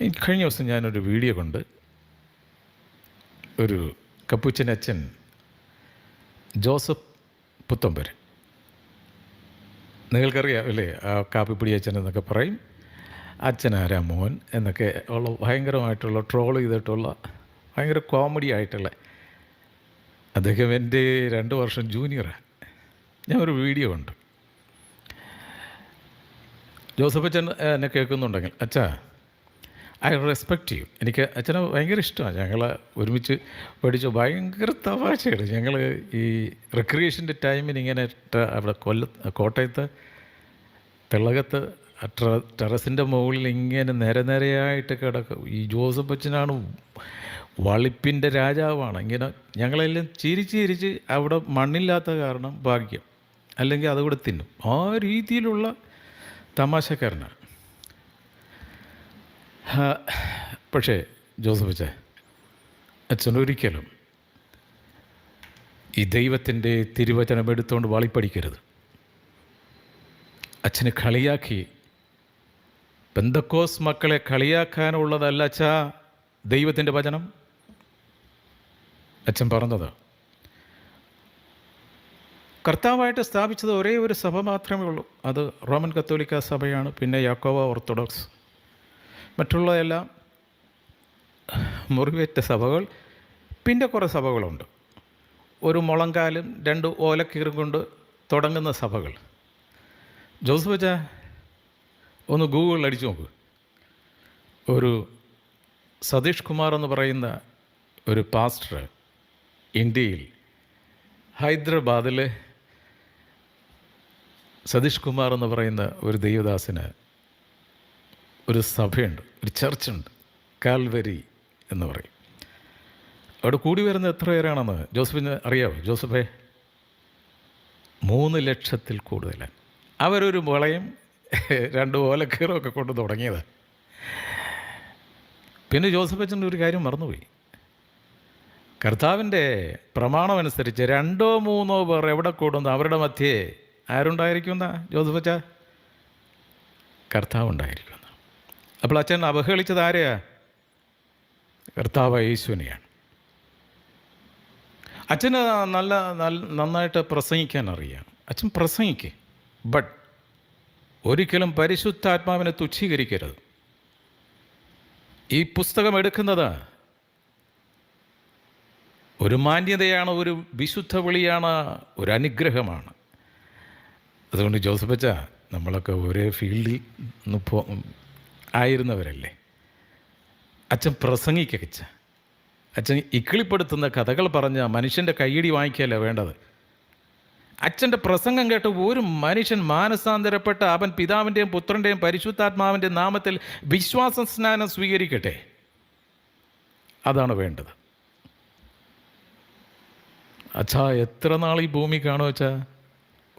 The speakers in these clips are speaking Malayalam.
കഴിഞ്ഞ ദിവസം ഞാനൊരു വീഡിയോ കൊണ്ട് ഒരു കപ്പൂച്ചനച്ഛൻ ജോസഫ് പുത്തമ്പര് നിങ്ങൾക്കറിയാം അല്ലേ? ആ കാപ്പിപ്പിടി അച്ഛൻ എന്നൊക്കെ പറയും. അച്ഛനാരാ മോൻ എന്നൊക്കെ ഉള്ള ഭയങ്കരമായിട്ടുള്ള ട്രോൾ ചെയ്തിട്ടുള്ള ഭയങ്കര കോമഡി ആയിട്ടുള്ള അദ്ദേഹം എന്റെ രണ്ട് വർഷം ജൂനിയറാണ് ഞാൻ ഒരു വീഡിയോ ഉണ്ട് ജോസഫ് അച്ഛൻ എന്നെ കേൾക്കുന്നുണ്ടെങ്കിൽ അച്ഛാ ഐ റെസ്പെക്റ്റ് ചെയ്യും. എനിക്ക് അച്ഛനെ ഭയങ്കര ഇഷ്ടമാണ്. ഞങ്ങൾ ഒരുമിച്ച് പഠിച്ചു. ഭയങ്കര തമാശയാണ്. ഞങ്ങൾ ഈ റിക്രിയേഷന്റെ ടൈമിന് ഇങ്ങനെ അവിടെ കൊല്ല കോട്ടയത്ത് തിളകത്ത് ടെറസിന്റെ മുകളിൽ ഇങ്ങനെ നേരെ നേരെയായിട്ട് കിടക്കും. ഈ ജോസഫ് അച്ഛനാണ് വളിപ്പിന്റെ രാജാവാണ്. ഇങ്ങനെ ഞങ്ങളെല്ലാം ചിരിച്ച് ചിരിച്ച് അവിടെ മണ്ണില്ലാത്ത കാരണം ഭാഗ്യം. അല്ലെങ്കിൽ അതുകൂടെ തിന്നും. ആ രീതിയിലുള്ള തമാശക്കാരനാണ്. പക്ഷേ ജോസഫ് അച്ഛൻ ഒരിക്കലും ഈ ദൈവത്തിന്റെ തിരുവചനം എടുത്തുകൊണ്ട് വളിപ്പടിക്കരുത്. അച്ഛനെ കളിയാക്കി പെന്തക്കോസ് മക്കളെ കളിയാക്കാനുള്ളതല്ല അച്ഛാ ദൈവത്തിന്റെ വചനം. അച്ഛൻ പറഞ്ഞത് കർത്താവായിട്ട് സ്ഥാപിച്ചത് ഒരേ ഒരു സഭ മാത്രമേ ഉള്ളൂ. അത് റോമൻ കത്തോലിക്ക സഭയാണ് പിന്നെ യാക്കോവ ഓർത്തഡോക്സ്. മറ്റുള്ളതെല്ലാം മുറിവേറ്റ സഭകൾ പിന്നെ കുറേ സഭകളുണ്ട്. ഒരു മുളങ്കാലും രണ്ട് ഓലക്കീറും കൊണ്ട് തുടങ്ങുന്ന സഭകൾ. ജോസഫ് വെച്ച ഒന്ന് ഗൂഗിളിൽ അടിച്ചു നോക്ക്. ഒരു സതീഷ് കുമാർ എന്ന് പറയുന്ന ഒരു പാസ്റ്റർ ഇന്ത്യയിൽ ഹൈദരാബാദിൽ സതീഷ് കുമാർ എന്ന് പറയുന്ന ഒരു ദൈവദാസന് ഒരു സഭയുണ്ട് ഒരു ചർച്ചുണ്ട് കാൽവരി എന്ന് പറയും. അവിടെ കൂടി വരുന്ന എത്ര പേരാണെന്ന് ജോസഫിന് അറിയാമോ ജോസഫേ മൂന്ന് ലക്ഷത്തിൽ കൂടുതലാണ് അവരൊരു മുളയും രണ്ട് ഓലക്കീറും ഒക്കെ കൊണ്ട് തുടങ്ങിയത്. പിന്നെ ജോസഫ് അച്ഛന്റെ ഒരു കാര്യം മറന്നുപോയി. കർത്താവിന്റെ പ്രമാണമനുസരിച്ച് രണ്ടോ മൂന്നോ പേർ എവിടെ കൂടുന്നു? അവരുടെ മധ്യേ ആരുണ്ടായിരിക്കും എന്നാ ജോസഫ് അച്ഛ കർത്താവ് ഉണ്ടായിരിക്കുന്ന അപ്പോൾ അച്ഛൻ അവഹേളിച്ചത് ആരെയാ? കർത്താവ് യേശുവിനെയാണ്. അച്ഛന് നല്ല നന്നായിട്ട് പ്രസംഗിക്കാൻ അറിയാം. അച്ഛൻ പ്രസംഗിക്കേ. ബട്ട് ഒരിക്കലും പരിശുദ്ധാത്മാവിനെ തുച്ഛീകരിക്കരുത്. ഈ പുസ്തകം എടുക്കുന്നത് ഒരു മാന്യതയാണ് ഒരു വിശുദ്ധ വിളിയാണ് ഒരു അനുഗ്രഹമാണ്. അതുകൊണ്ട് ജോസഫ് അച്ഛ നമ്മളൊക്കെ ഒരേ ഫീൽഡിൽ നിന്ന് പോ ആയിരുന്നവരല്ലേ? അച്ഛൻ പ്രസംഗിക്കച്ച അച്ഛൻ ഇക്കിളിപ്പെടുത്തുന്ന കഥകൾ പറഞ്ഞ മനുഷ്യന്റെ കയ്യടി വാങ്ങിക്കുകയല്ല വേണ്ടത്? അച്ഛന്റെ പ്രസംഗം കേട്ട് ഒരു മനുഷ്യൻ മാനസാന്തരപ്പെട്ട് അവൻ പിതാവിന്റെയും പുത്രന്റെയും പരിശുദ്ധാത്മാവിന്റെയും നാമത്തിൽ വിശ്വാസ സ്നാനം സ്വീകരിക്കട്ടെ? അതാണ് വേണ്ടത്. അച്ഛാ എത്ര നാൾ ഈ ഭൂമി കാണുമോ അച്ഛാ?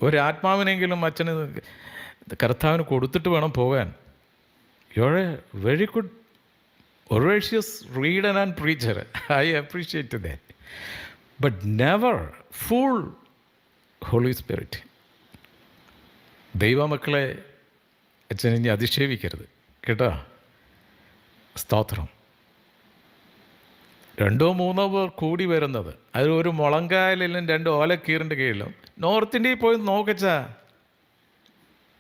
ഒരാത്മാവിനെങ്കിലും അച്ഛന് കർത്താവിന് കൊടുത്തിട്ട് വേണം പോകാൻ. You a very good voracious reader and preacher I appreciate that but never full Holy Spirit ദൈവമക്കളെ അച്ഛനെ ഇനി അധിക്ഷേപിക്കരുത്. കേട്ടോ? സ്തോത്രം. രണ്ടോ മൂന്നോ പേർ കൂടി വരുന്നത്. അതിൽ ഒരു മുളങ്കായലിലും രണ്ട് ഓലക്കീറിന്റെ കീഴിലും. നോർത്ത് ഇന്ത്യയിൽ പോയി നോക്കച്ച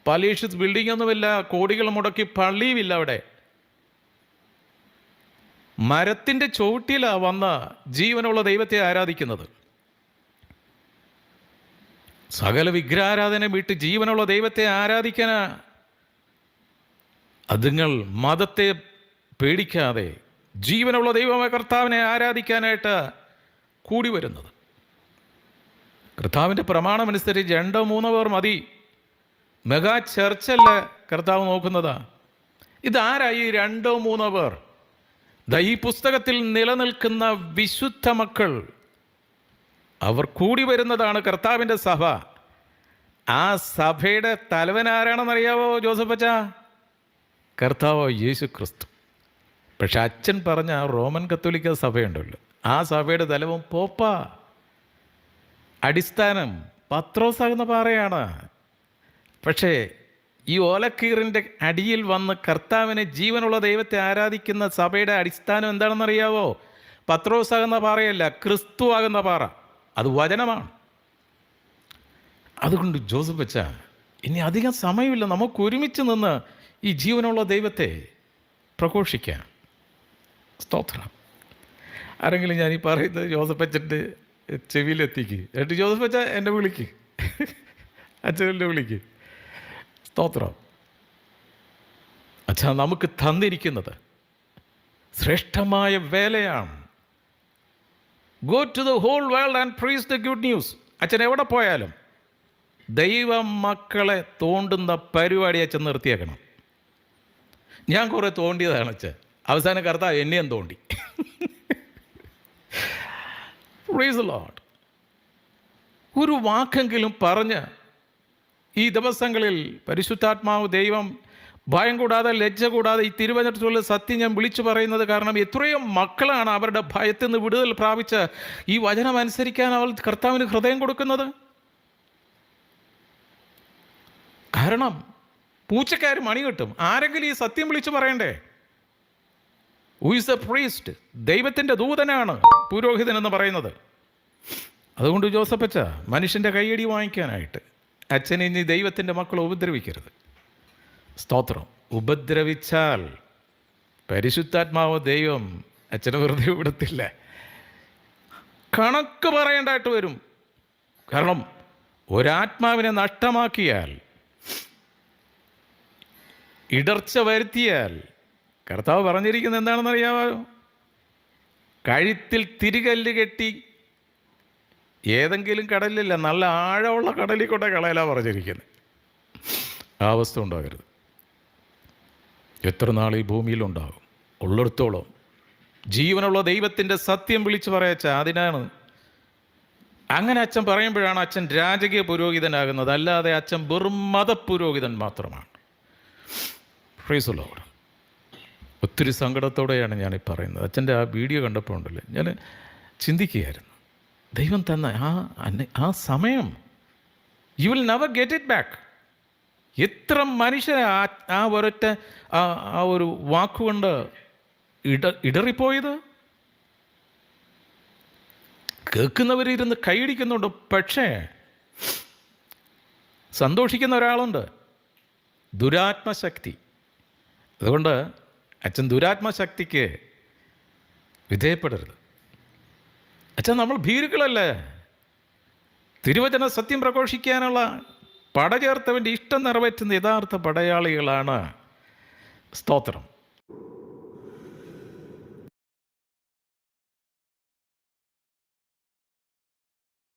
പലീഷ്യസ് ബിൽഡിംഗ് ഒന്നുമില്ല കോടികൾ മുടക്കി പള്ളിയുമില്ല അവിടെ. മരത്തിന്റെ ചുവട്ടിലാണ് വന്ന ജീവനുള്ള ദൈവത്തെ ആരാധിക്കുന്നത്. സകല വിഗ്രഹാരാധന വിട്ട് ജീവനുള്ള ദൈവത്തെ ആരാധിക്കാനാ? അതുങ്ങൾ മതത്തെ പേടിക്കാതെ ജീവനുള്ള ദൈവമായ കർത്താവിനെ ആരാധിക്കാനായിട്ട് കൂടി വരുന്നത് കർത്താവിന്റെ പ്രമാണമനുസരിച്ച് രണ്ടോ മൂന്നോ പേർ മതി. മെഗാ ചർച്ചല്ല കർത്താവ് നോക്കുന്നതാ? ഇതാരായി രണ്ടോ മൂന്നോ പേർ? ഈ പുസ്തകത്തിൽ നിലനിൽക്കുന്ന വിശുദ്ധ മക്കൾ. അവർ കൂടി വരുന്നതാണ് കർത്താവിന്റെ സഭ. ആ സഭയുടെ തലവൻ ആരാണെന്നറിയാവോ ജോസഫ് അച്ച കർത്താവോ യേശു ക്രിസ്തു പക്ഷെ അച്ഛൻ പറഞ്ഞ റോമൻ കത്തോലിക്ക സഭയുണ്ടല്ലോ. ആ സഭയുടെ തലവൻ പോപ്പ. അടിസ്ഥാനം പത്രോസാകുന്ന പാറയാണ്. പക്ഷേ ഈ ഓലക്കീറിന്റെ അടിയിൽ വന്ന് കർത്താവിനെ ജീവനുള്ള ദൈവത്തെ ആരാധിക്കുന്ന സഭയുടെ അടിസ്ഥാനം എന്താണെന്നറിയാവോ? പത്രോസ് ആകുന്ന പാറയല്ല ക്രിസ്തു ആകുന്ന പാറ. അത് വചനമാണ്. അതുകൊണ്ട് ജോസഫ് വെച്ച ഇനി അധികം സമയമില്ല. നമുക്ക് ഒരുമിച്ച് നിന്ന് ഈ ജീവനുള്ള ദൈവത്തെ പ്രഘോഷിക്കാം. സ്തോത്രം. ആരെങ്കിലും ഞാൻ ഈ പറയുന്നത് ജോസഫ് അച്ഛന്റെ ചെവിയിലെത്തിക്ക്. എന്നിട്ട് ജോസഫ് അച്ഛ എന്നെ വിളിക്ക്. അച്ഛനെ വിളിക്ക്. സ്തോത്രം. അച്ഛാ നമുക്ക് തന്നിരിക്കുന്നത് ശ്രേഷ്ഠമായ വേലയാണ്. Go to the whole world and preach the good news അച്ഛൻ എവിടെ പോയാലും ദൈവ മക്കളെ തോണ്ടുന്ന പരിപാടി അച്ഛൻ നിർത്തിയേക്കണം. ഞാൻ കുറേ തോണ്ടിയതാണ് അച്ഛൻ. അവസാന കർത്താവ് എന്നെയും തോണ്ടി. പ്രീസ് ലോഡ് ഒരു വാക്കെങ്കിലും പറഞ്ഞ് ഈ ദിവസങ്ങളിൽ പരിശുദ്ധാത്മാവ് ദൈവം ഭയം കൂടാതെ ലജ്ജ കൂടാതെ ഈ തിരുവനന്തപുരത്തുള്ള സത്യം ഞാൻ വിളിച്ചു പറയുന്നത് കാരണം എത്രയോ മക്കളാണ് അവരുടെ ഭയത്തിൽ നിന്ന് വിടുതൽ പ്രാപിച്ച് ഈ വചനം അനുസരിക്കാൻ അവൾ കർത്താവിന് ഹൃദയം കൊടുക്കുന്നത്. കാരണം പൂച്ചക്കാർ മണി കിട്ടും. ആരെങ്കിലും ഈ സത്യം വിളിച്ചു പറയണ്ടേ? ഹു ഇസ് എ പ്രീസ്റ്റ് ദൈവത്തിന്റെ ദൂതനാണ് പുരോഹിതൻ എന്ന് പറയുന്നത്. അതുകൊണ്ട് ജോസഫ് അച്ഛ മനുഷ്യന്റെ കൈയടി വാങ്ങിക്കാനായിട്ട്. അച്ഛൻ ഇനി ദൈവത്തിന്റെ മക്കളെ ഉപദ്രവിക്കരുത്. സ്തോത്രം. ഉപദ്രവിച്ചാൽ പരിശുദ്ധാത്മാവ് ദൈവം അച്ഛനെ വെറുതെ വിടത്തില്ല. കണക്ക് പറയേണ്ടതായിട്ട് വരും. കാരണം ഒരാത്മാവിനെ നഷ്ടമാക്കിയാൽ ഇടർച്ച വരുത്തിയാൽ കർത്താവ് പറഞ്ഞിരിക്കുന്നത് എന്താണെന്ന് അറിയാമോ കഴുത്തിൽ തിരികല്ല് കെട്ടി ഏതെങ്കിലും കടലില്ല നല്ല ആഴമുള്ള കടലിൽ കൊണ്ടേ കളയല പറഞ്ഞിരിക്കുന്നത് ആ അവസ്ഥ ഉണ്ടാകരുത്. എത്ര നാൾ ഈ ഭൂമിയിൽ ഭൂമിയിലുണ്ടാകും ഉള്ളിടത്തോളം. ജീവനുള്ള ദൈവത്തിന്റെ സത്യം വിളിച്ചു പറയച്ച അതിനാണ്. അങ്ങനെ അച്ഛൻ പറയുമ്പോഴാണ് അച്ഛൻ രാജകീയ പുരോഹിതനാകുന്നത്. അല്ലാതെ അച്ഛൻ വെറും മതപുരോഹിതൻ മാത്രമാണ്. ഫ്രീസുള്ളവർ ഒത്തിരി സങ്കടത്തോടെയാണ് ഞാൻ പറയുന്നത്. അച്ഛന്റെ ആ വീഡിയോ കണ്ടപ്പോൾ ഉണ്ടല്ലേ? ഞാൻ ചിന്തിക്കുകയായിരുന്നു. ദൈവം തന്ന ആ ആ സമയം. You will never get it back എത്ര മനുഷ്യരെ ആ ആ ഒരൊറ്റ ആ ആ ഒരു വാക്കുകൊണ്ട് ഇട ഇടറിപ്പോയത്? കേൾക്കുന്നവരിരുന്ന് കൈയടിക്കുന്നുണ്ട്. പക്ഷേ സന്തോഷിക്കുന്ന ഒരാളുണ്ട്. ദുരാത്മശക്തി. അതുകൊണ്ട് അച്ഛൻ ദുരാത്മശക്തിക്ക് വിധേയപ്പെടരുത്. അച്ഛൻ നമ്മൾ ഭീരുക്കളല്ലേ? തിരുവചന സത്യം പ്രഘോഷിക്കാനുള്ള പട ചേർത്തവന്റെ ഇഷ്ടം നിറവേറ്റുന്ന യഥാർത്ഥ പടയാളികളാണ് സ്തോത്രം.